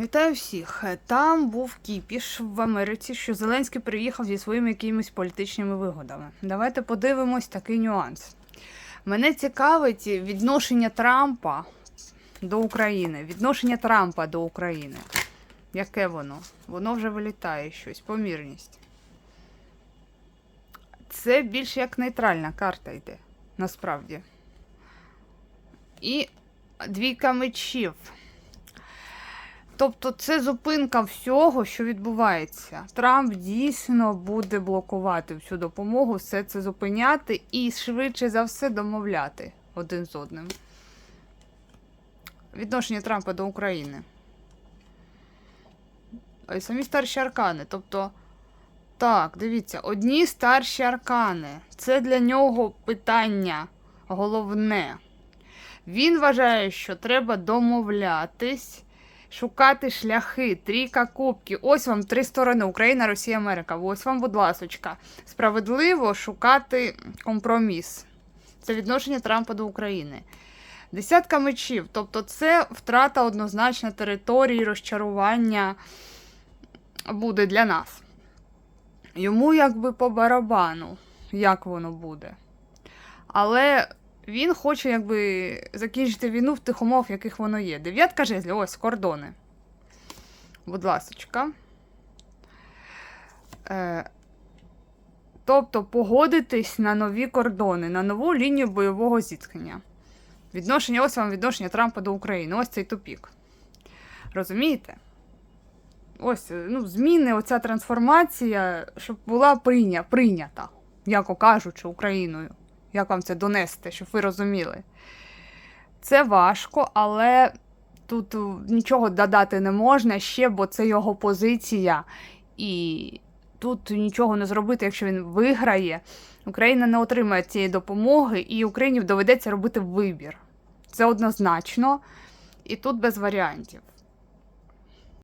Вітаю всіх. Там був кіпіш в Америці, що Зеленський приїхав зі своїми якимись політичними вигодами. Давайте подивимось такий нюанс. Мене цікавить відношення Трампа до України. Відношення Трампа до України. Яке воно? Воно вже вилітає щось, помірність. Це більш як нейтральна карта йде, насправді. І двійка мечів. Тобто це зупинка всього, що відбувається. Трамп дійсно буде блокувати всю допомогу, все це зупиняти і швидше за все домовляти один з одним. Відношення Трампа до України. А й самі старші аркани. Тобто, так, дивіться, одні старші аркани. Це для нього питання головне. Він вважає, що треба домовлятись шукати шляхи, трійка кубків. Ось вам три сторони: Україна, Росія, Америка. Ось вам, будь ласочка. Справедливо шукати компроміс. Це відношення Трампа до України. Десятка мечів, тобто це втрата однозначно території, розчарування буде для нас. Йому якби по барабану, як воно буде. Але він хоче якби закінчити війну в тих умов, в яких воно є. Дев'ятка жезлів, ось кордони. Будь ласочка. Е, тобто погодитись на нові кордони, на нову лінію бойового зіткнення. Відношення, ось вам відношення Трампа до України. Ось цей тупік. Розумієте? Ось, е, ну, зміни, оця трансформація, щоб була прийня, прийнята, м'яко кажучи, Україною. Як вам це донести, щоб ви розуміли? Це важко, але тут е, нічого додати не можна ще, бо це його позиція. І тут нічого не зробити, якщо він виграє. Україна не отримає цієї допомоги, і Україні доведеться робити вибір. Це однозначно. І тут без варіантів.